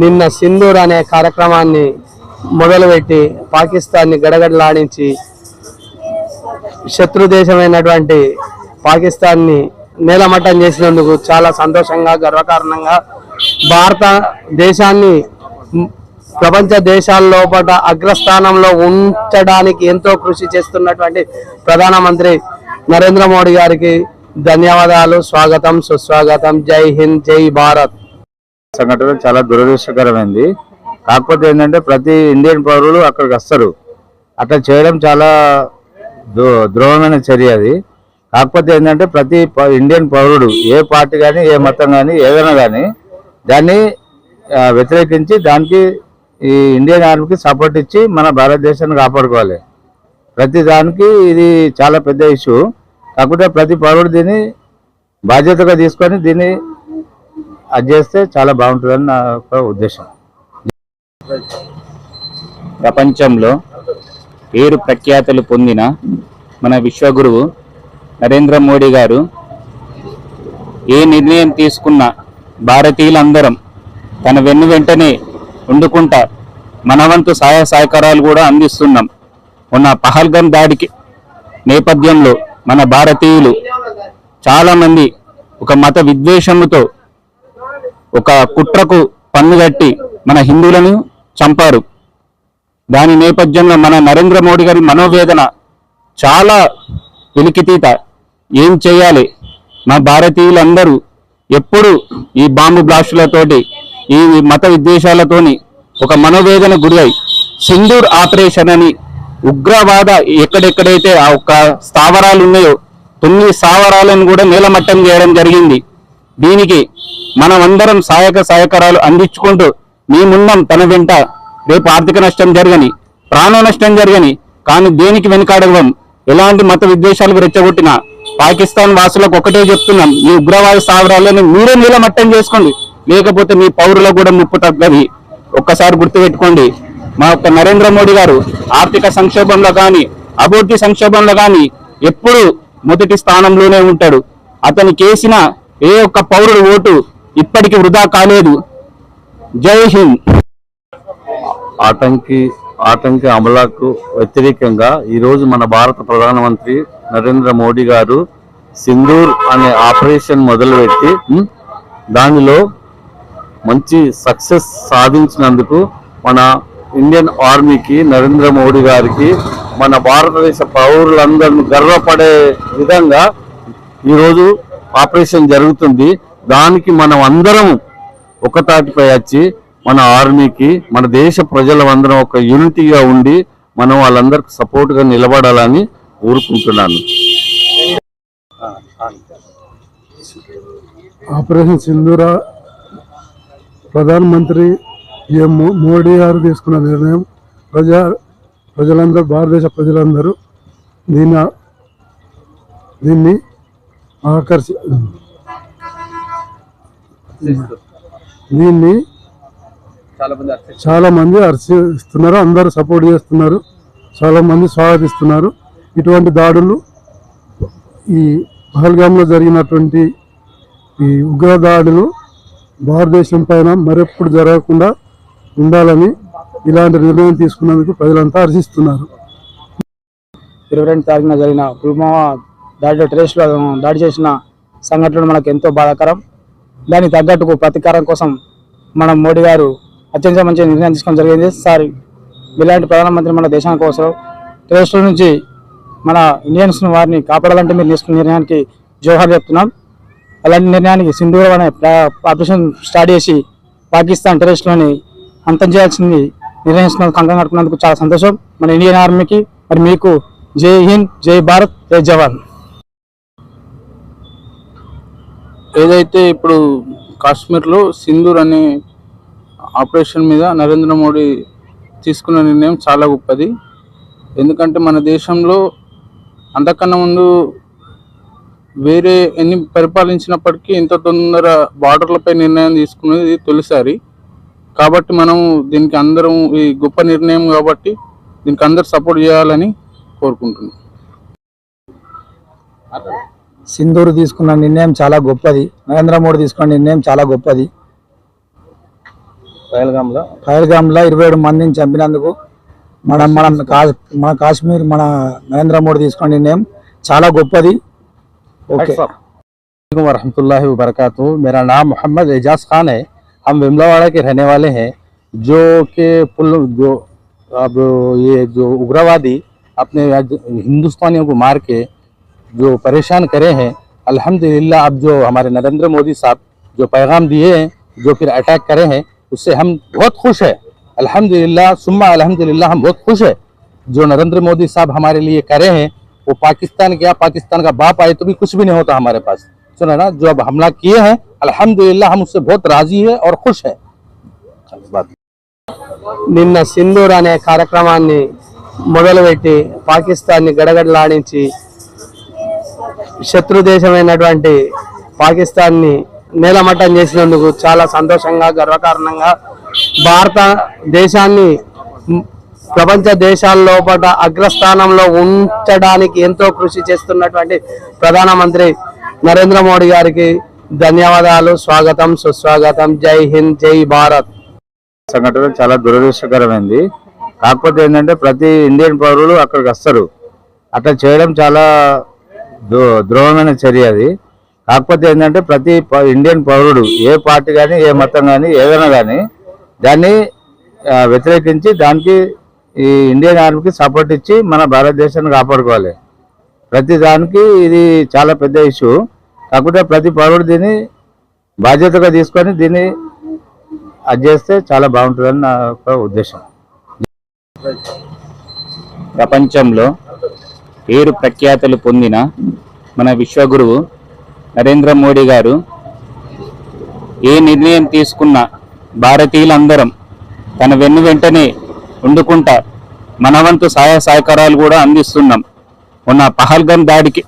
నిన్న సింధూర్ అనే కార్యక్రమాన్ని మొదలుపెట్టి పాకిస్తాన్ని గడగడలాడించి శత్రు దేశమైనటువంటి పాకిస్తాన్ని నేలమట్టం చేసినందుకు చాలా సంతోషంగా గర్వకారణంగా భారత దేశాన్ని ప్రపంచ దేశాల లోపల అగ్రస్థానంలో ఉంచడానికి ఎంతో కృషి చేస్తున్నటువంటి ప్రధానమంత్రి నరేంద్ర మోడీ గారికి ధన్యవాదాలు స్వాగతం సుస్వాగతం. జై హింద్ జై భారత్. సంఘటన చాలా దురదృష్టకరమైంది. కాకపోతే ఏంటంటే ప్రతి ఇండియన్ పౌరులు అక్కడికి వస్తారు. అట్లా చేయడం చాలా దు- ద్రోహమైన చర్య అది. కాకపోతే ఏంటంటే ప్రతి ప- ఇండియన్ పౌరుడు ఏ పార్టీ కానీ ఏ మతం కానీ ఏదైనా కానీ దాన్ని వ్యతిరేకించి దానికి ఈ ఇండియన్ ఆర్మీకి సపోర్ట్ ఇచ్చి మన భారతదేశాన్ని కాపాడుకోవాలి. ప్రతి దానికి ఇది చాలా పెద్ద ఇష్యూ. కాకపోతే ప్రతి పౌరుడు దీన్ని బాధ్యతగా తీసుకొని దీన్ని అది చేస్తే చాలా బాగుంటుందని నా యొక్క ఉద్దేశం. ప్రపంచంలో పేరు ప్రఖ్యాతులు పొందిన మన విశ్వగురువు నరేంద్ర మోడీ గారు ఏ నిర్ణయం తీసుకున్నా భారతీయులందరం తన వెన్ను వెంటనే వండుకుంటా మన వంతు సహాయ సహకారాలు కూడా అందిస్తున్నాం. మొన్న పహల్గం దాడికి నేపథ్యంలో మన భారతీయులు చాలామంది ఒక మత విద్వేషముతో ఒక కుట్రకు పన్ను కట్టి మన హిందువులను చంపారు. దాని నేపథ్యంలో మన నరేంద్ర మోడీ గారి మనోవేదన చాలా వెలికితీత ఏం చేయాలి? మా భారతీయులందరూ ఎప్పుడు ఈ బాంబు బ్లాస్టులతోటి ఈ మత విద్వేషాలతోని ఒక మనోవేదన గురై సింధూర్ ఆపరేషన్ అని ఉగ్రవాద ఎక్కడెక్కడైతే ఆ ఒక్క స్థావరాలు ఉన్నాయో తొమ్మిది స్థావరాలను కూడా నేలమట్టం చేయడం జరిగింది. దీనికి మనమందరం సహాయక సహకారాలు అందించుకుంటూ మేమున్నాం తన వెంట రేపు ఆర్థిక నష్టం జరగని ప్రాణ నష్టం జరగని కానీ దేనికి వెనుకాడగం ఎలాంటి మత విద్వేషాలకు రెచ్చగొట్టిన పాకిస్తాన్ వాసులకు ఒకటే చెప్తున్నాం ఈ ఉగ్రవాద సావరాలను మీరే నీలమట్టం చేసుకోండి. లేకపోతే మీ పౌరులకు కూడా ముప్పు తగ్గది. ఒక్కసారి గుర్తుపెట్టుకోండి మా యొక్క నరేంద్ర మోడీ గారు ఆర్థిక సంక్షోభంలో కానీ అభివృద్ధి సంక్షోభంలో కానీ ఎప్పుడు మొదటి స్థానంలోనే ఉంటాడు. అతను కేసిన ఏ ఒక్క పౌరుడు ఓటు ఇప్పటికి వృధా కాలేదు. జై హింద్. ఆటంకి ఆటంకి అమలాకు వ్యతిరేకంగా ఈరోజు మన భారత ప్రధానమంత్రి నరేంద్ర మోడీ గారు సింధూర్ అనే ఆపరేషన్ మొదలుపెట్టి దానిలో మంచి సక్సెస్ సాధించినందుకు మన ఇండియన్ ఆర్మీకి నరేంద్ర మోడీ గారికి మన భారతదేశ పౌరులందరిని గర్వపడే విధంగా ఈరోజు ఆపరేషన్ జరుగుతుంది. దానికి మనం అందరం ఒక తాటిపై వచ్చి మన ఆర్మీకి మన దేశ ప్రజలందరం ఒక యూనిటీగా ఉండి మనం వాళ్ళందరికి సపోర్ట్గా నిలబడాలని కోరుకుంటున్నాను. ఆపరేషన్ సింధూర ప్రధానమంత్రి పిఎం మోడీ గారు తీసుకున్న నిర్ణయం. ప్రజా ప్రజలందరూ భారతదేశ ప్రజలందరూ దీన్ని దీన్ని ఆకర్షి దీన్ని చాలా మంది హర్షిస్తున్నారు అందరూ సపోర్ట్ చేస్తున్నారు చాలా మంది స్వాగతిస్తున్నారు. ఇటువంటి దాడులు ఈ పహల్గాంలో జరిగినటువంటి ఈ ఉగ్ర దాడులు భారతదేశం పైన మరెప్పుడు జరగకుండా ఉండాలని ఇలాంటి నిర్ణయం తీసుకున్నందుకు ప్రజలంతా హర్షిస్తున్నారు. ఇరవై రెండు తారీఖున జరిగిన పుల్వామా దాడిలో టెరెస్ట్లో దాడి చేసిన సంఘటనలు మనకు ఎంతో బాధాకరం. దానికి తగ్గట్టుకు ప్రతీకారం కోసం మన మోడీ గారు అత్యంత మంచి నిర్ణయం తీసుకోవడం జరిగింది. సార్ ఇలాంటి ప్రధానమంత్రి మన దేశానికి అవసరం. టెరెస్ట్ల నుంచి మన ఇండియన్స్ వారిని కాపాడాలంటే మీరు తీసుకున్న నిర్ణయానికి జోహార్ చెప్తున్నాం. అలాంటి నిర్ణయానికి సింధూర్ అనే ఆపరేషన్ స్టార్ట్ చేసి పాకిస్తాన్ టెరెస్ట్లోని అంతం చేయాల్సింది నిర్ణయించినందుకు కంకం కట్టుకున్నందుకు చాలా సంతోషం. మన ఇండియన్ ఆర్మీకి మరి మీకు జై హింద్ జై భారత్ జై జవాన్. ఏదైతే ఇప్పుడు కాశ్మీర్లో సింధూర్ అనే ఆపరేషన్ మీద నరేంద్ర మోడీ తీసుకున్న నిర్ణయం చాలా గొప్పది. ఎందుకంటే మన దేశంలో అంతకన్నా ముందు వేరే ఎన్ని పరిపాలించినప్పటికీ ఇంత తొందర బార్డర్లపై నిర్ణయం తీసుకున్నది తొలిసారి. కాబట్టి మనం దీనికి అందరం ఈ గొప్ప నిర్ణయం కాబట్టి దీనికి అందరు సపోర్ట్ చేయాలని కోరుకుంటున్నాం. సింధూర్ తీసుకున్న నిర్ణయం చాలా గొప్పది నరేంద్ర మోడీ తీసుకున్న నిర్ణయం చాలా గొప్పది పహల్గామ్లో పహల్గామ్లో ఇరవై ఏడు మందిని చంపినందుకు మనం మనం కా- మన కాశ్మీర్ మన నరేంద్ర మోడీ తీసుకున్న నిర్ణయం చాలా గొప్పది ఓకే वरहमतुल्लाहि वबरकातुहू मेरा नाम मोहम्मद एजाज खान है हम विमलावाड़ा के रहने वाले हैं जो कि पुल जो अब ये जो उग्रवादी अपने आज हिंदुस्तानियों को मार के जो परेशान करे हैं अल्हम्दुलिल्लाह अब जो हमारे नरेंद्र मोदी साहब जो पैगाम दिए हैं जो फिर अटैक करे हैं उससे हम बहुत खुश है अल्हम्दुलिल्लाह सुम्मा अल्हम्दुलिल्लाह हम बहुत खुश है जो नरेंद्र मोदी साहब हमारे लिए करे हैं वो पाकिस्तान क्या पाकिस्तान का बाप आए तो भी कुछ भी नहीं होता हमारे पास सुना ना जो अब हमला किए हैं अल्हम्दुलिल्लाह हम उससे बहुत राजी है और खुश है बात నిన్న సింధూర్ అనే కార్యక్రమాన్ని మొదలుపెట్టి పాకిస్తాన్ని గడగడలాడించి శత్రు దేశమైనటువంటి పాకిస్తాన్ని నేలమట్టం చేసినందుకు చాలా సంతోషంగా గర్వకారణంగా భారత దేశాన్ని ప్రపంచ దేశాల లోపల అగ్రస్థానంలో ఉంచడానికి ఎంతో కృషి చేస్తున్నటువంటి ప్రధానమంత్రి నరేంద్ర మోడీ గారికి ధన్యవాదాలు. స్వాగతం సుస్వాగతం. జై హింద్ జై భారత్. సంఘటన చాలా దురదృష్టకరమైంది. కాకపోతే ఏంటంటే ప్రతి ఇండియన్ పౌరులు అక్కడికి వస్తారు. అట్లా చేయడం చాలా ద్రోహమైన చర్య అది. కాకపోతే ఏంటంటే ప్రతి ప- ఇండియన్ పౌరుడు ఏ పార్టీ కానీ ఏ మతం కానీ ఏదైనా కానీ దాన్ని వ్యతిరేకించి దానికి ఈ ఇండియన్ ఆర్మీకి సపోర్ట్ ఇచ్చి మన భారతదేశాన్ని కాపాడుకోవాలి. ప్రతి దానికి ఇది చాలా పెద్ద ఇష్యూ కాకపోతే ప్రతి పౌరుడు దీన్ని బాధ్యతగా తీసుకొని దీన్ని అది చేస్తే చాలా బాగుంటుందని నా యొక్క ఉద్దేశం. ప్రపంచంలో పేరు ప్రఖ్యాతలు పొందిన మన విశ్వగురువు నరేంద్ర మోడీ గారు ఏ నిర్ణయం తీసుకున్నా భారతీయులందరం తన వెన్ను వెంటనే వండుకుంటా మనవంతు సహాయ సహకారాలు కూడా అందిస్తున్నాం. మొన్న పహల్గం దాడికి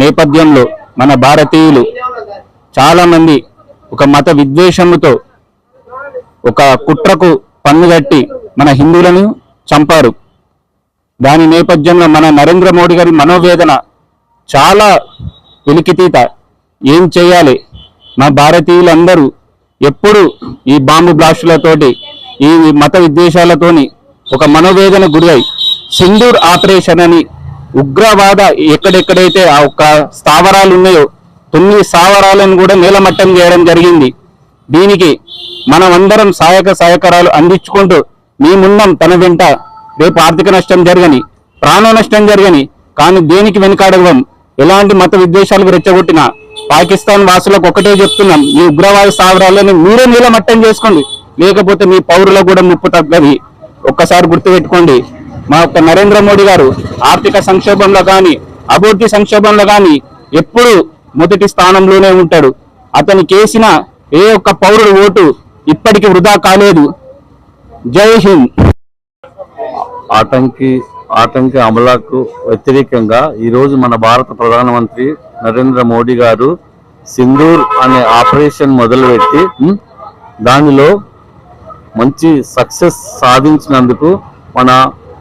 నేపథ్యంలో మన భారతీయులు చాలామంది ఒక మత విద్వేషముతో ఒక కుట్రకు పన్నుగట్టి మన హిందువులను చంపారు. దాని నేపథ్యంలో మన నరేంద్ర మోడీ గారి మనోవేదన చాలా వెలికితీత ఏం చేయాలి? మా భారతీయులందరూ ఎప్పుడు ఈ బాంబు బ్లాస్టులతోటి ఈ మత విద్వేషాలతోని ఒక మనోవేదన గురై సింధూర్ ఆపరేషన్ అని ఉగ్రవాద ఎక్కడెక్కడైతే ఆ ఒక్క స్థావరాలు ఉన్నాయో తొమ్మిది స్థావరాలను కూడా నేలమట్టం చేయడం జరిగింది. దీనికి మనమందరం సహాయక సహకారాలు అందించుకుంటూ మేమున్నాం తన వెంట. రేపు ఆర్థిక నష్టం జరగని ప్రాణ నష్టం జరగని కానీ దేనికి వెనుకాడగం ఎలాంటి మత విద్వేషాలకు రెచ్చగొట్టినా? పాకిస్తాన్ వాసులకు ఒకటే చెప్తున్నాం మీ ఉగ్రవాద స్థావరాలను మీరే నీలమట్టం చేసుకోండి. లేకపోతే మీ పౌరులకు కూడా ముప్పు తగ్గది. ఒక్కసారి గుర్తుపెట్టుకోండి మా యొక్క నరేంద్ర మోడీ గారు ఆర్థిక సంక్షోభంలో కానీ అభివృద్ధి సంక్షోభంలో కానీ ఎప్పుడు మొదటి స్థానంలోనే ఉంటాడు. అతని కేసిన ఏ ఒక్క పౌరుడు ఓటు ఇప్పటికి వృధా కాలేదు. జై హింద్. ఆటంకి ఆటంకి అమలాకు వ్యతిరేకంగా ఈరోజు మన భారత ప్రధానమంత్రి నరేంద్ర మోడీ గారు సింధూర్ అనే ఆపరేషన్ మొదలుపెట్టి దానిలో మంచి సక్సెస్ సాధించినందుకు మన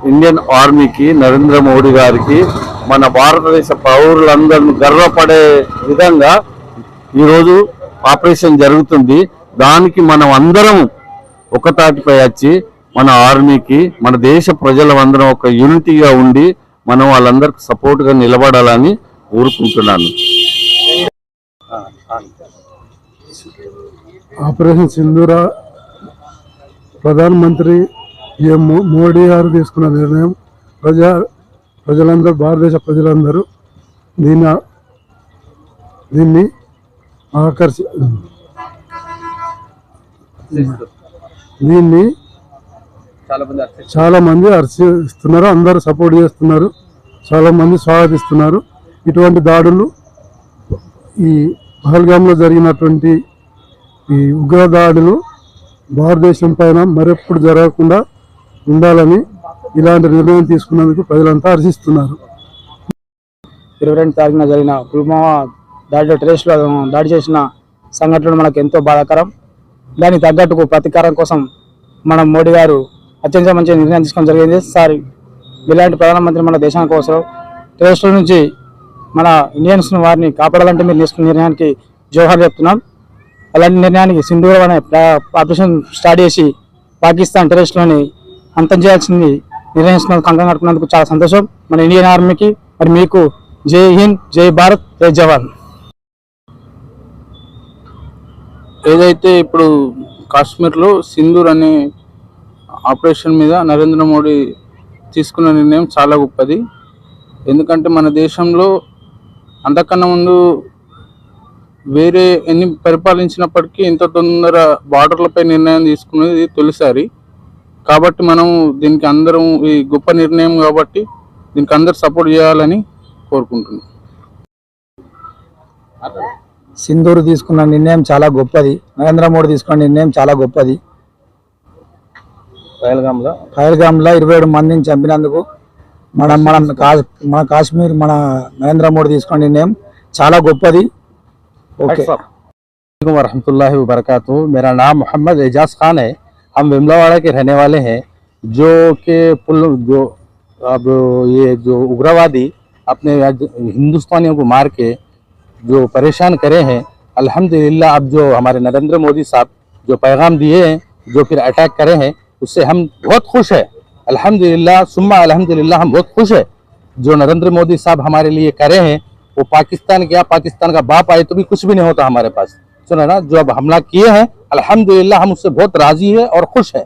ఇండియన్ ఆర్మీకి నరేంద్ర మోడీ గారికి మన భారతదేశ పౌరులందరిని గర్వపడే విధంగా ఈరోజు ఆపరేషన్ జరుగుతుంది. దానికి మనం అందరం ఒకతాటిపై వచ్చి మన ఆర్మీకి మన దేశ ప్రజలందరం ఒక యూనిటీగా ఉండి మనం వాళ్ళందరికి సపోర్ట్గా నిలబడాలని కోరుకుంటున్నాను. ఆపరేషన్ సింధూరా ప్రధానమంత్రి ఏ మోడీ గారు తీసుకున్న నిర్ణయం ప్రజా ప్రజలందరూ భారతదేశ ప్రజలందరూ దీన్ని దీన్ని ఆకర్షి దీన్ని చాలా మంది హర్షిస్తున్నారు అందరూ సపోర్ట్ చేస్తున్నారు చాలా మంది స్వాగతిస్తున్నారు. ఇటువంటి దాడులు ఈ పహల్గామ్లో జరిగినటువంటి ఈ ఉగ్ర దాడులు భారతదేశం పైన మరెప్పుడు జరగకుండా ఉండాలని ఇలాంటి నిర్ణయం తీసుకున్నందుకు ప్రజలంతా హర్షిస్తున్నారు ఇరవై రెండు తారీఖున జరిగిన పుల్వామా దాడిలో టెరెస్ట్లో దాడి చేసిన సంఘటనలు మనకు ఎంతో బాధాకరం. దానికి తగ్గట్టుకు ప్రతీకారం కోసం మనం మోడీ గారు అత్యంత మంచి నిర్ణయం తీసుకోవడం జరిగింది. సార్ ఇలాంటి ప్రధానమంత్రి మన దేశానికి అవసరం. టెరస్ట్ నుంచి మన ఇండియన్స్ వారిని కాపాడాలంటే మీరు తీసుకున్న నిర్ణయానికి జోహార్ చెప్తున్నాం. అలాంటి నిర్ణయానికి సింధూరం అనే ఆపరేషన్ స్టార్ట్ చేసి పాకిస్తాన్ టెరస్ట్లోని అంతం చేయాల్సింది నిర్ణయిస్తున్నందుకు కంకణం కట్టుకున్నందుకు చాలా సంతోషం. మన ఇండియన్ ఆర్మీకి మరి మీకు జై హింద్ జై భారత్ జై జవాన్. ఏదైతే ఇప్పుడు కాశ్మీర్లో సింధూర్ అనే ఆపరేషన్ మీద నరేంద్ర మోడీ తీసుకున్న నిర్ణయం చాలా గొప్పది. ఎందుకంటే మన దేశంలో అంతకన్నా ముందు వేరే ఎన్ని పరిపాలించినప్పటికీ ఇంత తొందర బార్డర్లపై నిర్ణయం తీసుకునేది తొలిసారి. కాబట్టి మనం దీనికి అందరం ఈ గొప్ప నిర్ణయం కాబట్టి దీనికి అందరు సపోర్ట్ చేయాలని కోరుకుంటున్నాం. సింధూరు తీసుకున్న నిర్ణయం చాలా గొప్పది. నరేంద్ర మోడీ తీసుకున్న నిర్ణయం చాలా గొప్పది. पहलगामला పహల్గామ్లో ఇరవై ఏడు మందిని చంపినందుకు మన మన కా- మన కాశ్మీర్ మన నరేంద్ర మోడీ తీసుకున్న నిర్ణయం చాలా గొప్పది ఓకే वालेकुम वरहमतुल्लाहि वबरकातुहू मेरा नाम मोहम्मद एजाज खान है हम विमलावाड़ा के रहने वाले हैं जो कि पुल जो अब ये जो उग्रवादी अपने आज हिंदुस्तानियों को मार के जो परेशान करे हैं अल्हम्दुलिल्लाह अब जो हमारे नरेंद्र मोदी साहब जो पैगाम दिए हैं जो फिर अटैक करे हैं उससे हम बहुत खुश है। अल्हम्दुलिल्लाह, सुम्मा अल्हम्दुलिल्लाह, हम बहुत खुश है। जो नरेंद्र मोदी साहब हमारे लिए करे हैं, वो पाकिस्तान क्या पाकिस्तान का बाप आए तो भी कुछ भी नहीं होता हमारे पास। सुना ना, जो अब हमला किए हैं, अल्हम्दुलिल्लाह हम उससे बहुत राज़ी है और खुश है।